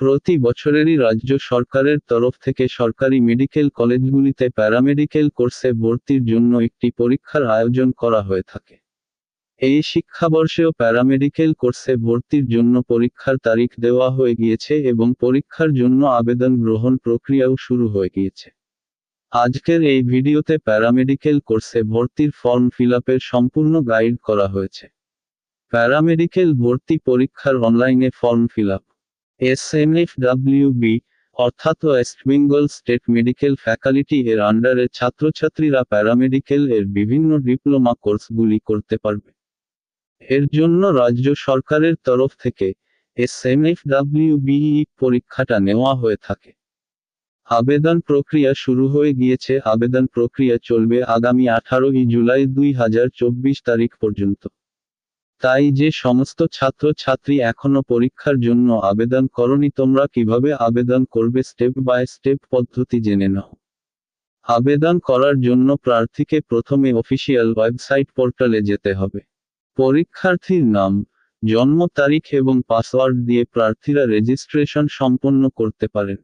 প্রতি বছরেরই রাজ্য সরকারের তরফ থেকে সরকারি মেডিকেল কলেজগুলিতে প্যারামেডিকেল কোর্সে ভর্তির জন্য একটি পরীক্ষার আয়োজন করা হয়ে থাকে। এই শিক্ষাবর্ষেও প্যারামেডিকেল কোর্সে ভর্তির জন্য পরীক্ষার তারিখ দেওয়া হয়ে গিয়েছে এবং পরীক্ষার জন্য আবেদন গ্রহণ প্রক্রিয়াও শুরু হয়ে গিয়েছে। আজকের এই ভিডিওতে প্যারামেডিকেল কোর্সে ভর্তির ফর্ম ফিলআপের সম্পূর্ণ গাইড করা হয়েছে। প্যারামেডিকেল ভর্তি পরীক্ষার অনলাইনে ফর্ম ফিলআপ। এস অর্থাৎ West Bengal state medical faculty এর আন্ডারে ছাত্রছাত্রীরা প্যারামেডিকেল এর বিভিন্ন ডিপ্লোমা কোর্সগুলি করতে পারবে। এর জন্য রাজ্য সরকারের তরফ থেকে এস ডাব্লিউবিই পরীক্ষাটা নেওয়া হয়ে থাকে। আবেদন প্রক্রিয়া শুরু হয়ে গিয়েছে। আবেদন প্রক্রিয়া চলবে আগামী আঠারোই জুলাই দুই হাজার চব্বিশ তারিখ পর্যন্ত। তাই যে সমস্ত ছাত্র ছাত্রী এখনও পরীক্ষার জন্য আবেদন করনি, তোমরা কীভাবে আবেদন করবে স্টেপ বাই স্টেপ পদ্ধতি জেনে নাও। আবেদন করার জন্য প্রার্থীকে প্রথমে অফিসিয়াল ওয়েবসাইট পোর্টালে যেতে হবে। পরীক্ষার্থীর নাম, জন্ম তারিখ এবং পাসওয়ার্ড দিয়ে প্রার্থীরা রেজিস্ট্রেশন সম্পন্ন করতে পারেন।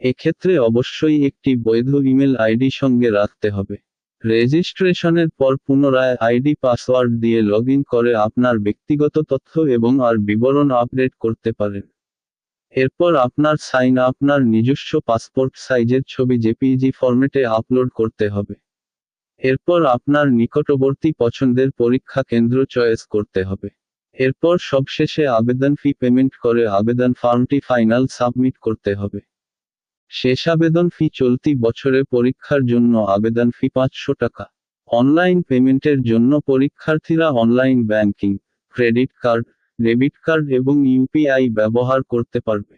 এক্ষেত্রে অবশ্যই একটি বৈধ ইমেল আইডি সঙ্গে রাখতে হবে। রেজিস্ট্রেশনের পর পুনরায় আইডি, পাসওয়ার্ড দিয়ে লগ করে আপনার ব্যক্তিগত তথ্য এবং আর বিবরণ আপডেট করতে পারেন। এরপর আপনার সাইন, আপনার নিজস্ব পাসপোর্ট সাইজের ছবি জেপিজি ফরম্যাটে আপলোড করতে হবে। এরপর আপনার নিকটবর্তী পছন্দের পরীক্ষা কেন্দ্র চয়েস করতে হবে। এরপর সবশেষে আবেদন ফি পেমেন্ট করে আবেদন ফর্মটি ফাইনাল সাবমিট করতে হবে। শেষ আবেদন ফি চলতি বছরে পরীক্ষার জন্য আবেদন ফি পাঁচশো টাকা। অনলাইন পেমেন্টের জন্য পরীক্ষার্থীরা online banking, credit card, debit card এবং ইউপিআই ব্যবহার করতে পারবে।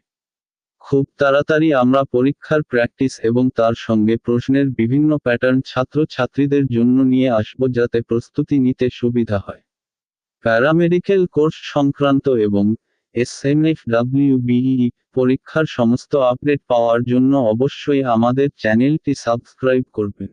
খুব তাড়াতাড়ি আমরা পরীক্ষার প্র্যাকটিস এবং তার সঙ্গে প্রশ্নের বিভিন্ন প্যাটার্ন ছাত্র ছাত্রীদের জন্য নিয়ে আসব যাতে প্রস্তুতি নিতে সুবিধা হয়। প্যারামেডিকেল কোর্স সংক্রান্ত এবং এস এম এফ ডাব্লিউবিই পরীক্ষার সমস্ত আপডেট পাওয়ার জন্য অবশ্যই আমাদের চ্যানেলটি সাবস্ক্রাইব করবেন।